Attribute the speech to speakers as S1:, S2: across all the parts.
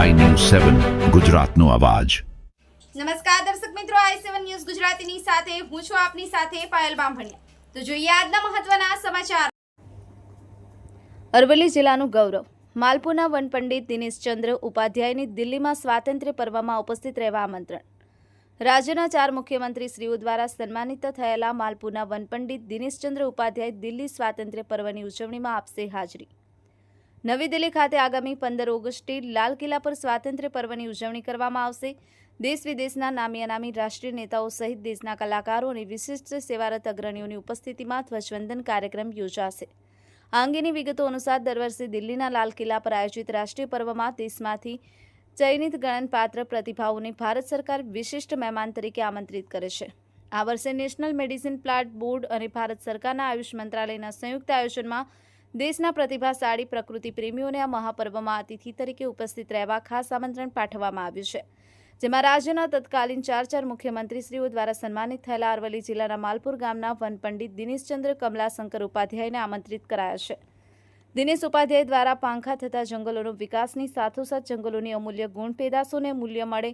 S1: સેવન ગુજરાતનો અવાજ.
S2: નમસ્કાર દર્શક મિત્રો આઈ સેવન ન્યૂઝ ગુજરાતીની સાથે હું છું આપની સાથે પાયલ બામભણિયા. તો જોઈએ આજના મહત્વના સમાચાર. અરવલ્લી જિલ્લાનું ગૌરવ. માલપુરના વનપંડિત દિનેશચંદ્ર ઉપાધ્યાયની દિલ્હીમાં સ્વાતંત્ર્ય પર્વમાં ઉપસ્થિત રહેવા આમંત્રણ. રાજ્યના ચાર મુખ્યમંત્રી શ્રીઓ દ્વારા સન્માનિત થયેલા માલપુરના વનપંડિત દિનેશચંદ્ર ઉપાધ્યાય દિલ્હી સ્વાતંત્ર્ય પર્વની ઉજવણીમાં આપશે હાજરી. નવી દિલ્હી ખાતે આગામી પંદર ઓગસ્ટે લાલ કિલ્લા પર સ્વાતંત્ર્ય પર્વની ઉજવણી કરવામાં આવશે. દેશ વિદેશના નામી અનામી રાષ્ટ્રીય નેતાઓ સહિત દેશના કલાકારો અને વિશિષ્ટ સેવારત અગ્રણીઓની ઉપસ્થિતિમાં ધ્વજવંદન કાર્યક્રમ યોજાશે. આ અંગેની વિગતો અનુસાર દર વર્ષે દિલ્હીના લાલ કિલ્લા પર આયોજિત રાષ્ટ્રીય પર્વમાં દેશમાંથી ચયનિત ગણનપાત્ર પ્રતિભાઓને ભારત સરકાર વિશિષ્ટ મહેમાન તરીકે આમંત્રિત કરે છે. આ વર્ષે નેશનલ મેડિસિન પ્લાન્ટ બોર્ડ અને ભારત સરકારના આયુષ મંત્રાલયના સંયુક્ત આયોજનમાં દેશના પ્રતિભાશાળી પ્રકૃતિ પ્રેમીઓને આ મહાપર્વમાં અતિથિ તરીકે ઉપસ્થિત રહેવા ખાસ આમંત્રણ પાઠવવામાં આવ્યું છે. જેમાં રાજ્યના તત્કાલીન ચાર ચાર મુખ્યમંત્રીશ્રીઓ દ્વારા સન્માનિત થયેલા અરવલ્લી જિલ્લાના માલપુર ગામના વનપંડિત દિનેશચંદ્ર કમલાશંકર ઉપાધ્યાયને આમંત્રિત કરાયા છે. દિનેશ ઉપાધ્યાય દ્વારા પાંખા થતા જંગલોનો વિકાસની સાથોસાથ જંગલોની અમૂલ્ય ગુણ પેદાશોને મૂલ્ય મળે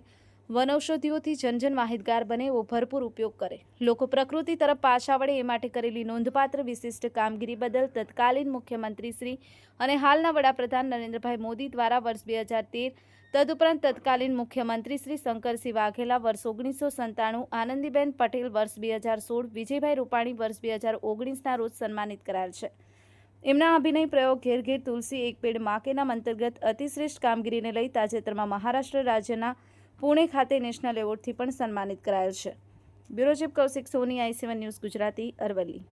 S2: વનૌષધિઓથી જનજન માહિતગાર બને એવો ભરપૂર ઉપયોગ કરે. લોકો પ્રકૃતિ તરફ પાછા વળે એ માટે કરેલી નોંધપાત્ર વિશિષ્ટ કામગીરી બદલ તત્કાલીન મુખ્યમંત્રી શ્રી અને હાલના વડાપ્રધાન નરેન્દ્રભાઈ મોદી દ્વારા વર્ષ બે હજાર તેર તદુપરાંત તત્કાલીન મુખ્યમંત્રી શ્રી શંકરસિંહ વાઘેલા વર્ષ ઓગણીસો સંતાણું, આનંદીબેન પટેલ વર્ષ બે હજાર સોળ, વિજયભાઈ રૂપાણી વર્ષ બે હજાર ઓગણીસના રોજ સન્માનિત કરાયેલ છે. એમના અભિનય પ્રયોગ ઘેર ઘેર તુલસી એક પેડ માકેના અંતર્ગત અતિશ્રેષ્ઠ કામગીરીને લઈ તાજેતરમાં મહારાષ્ટ્ર રાજ્યના પુણે ખાતે નેશનલ એવોર્ડથી પણ સન્માનિત કરાયેલ છે. Bureau chief Kaushik Soni, I seven news Gujarati, Aravalli.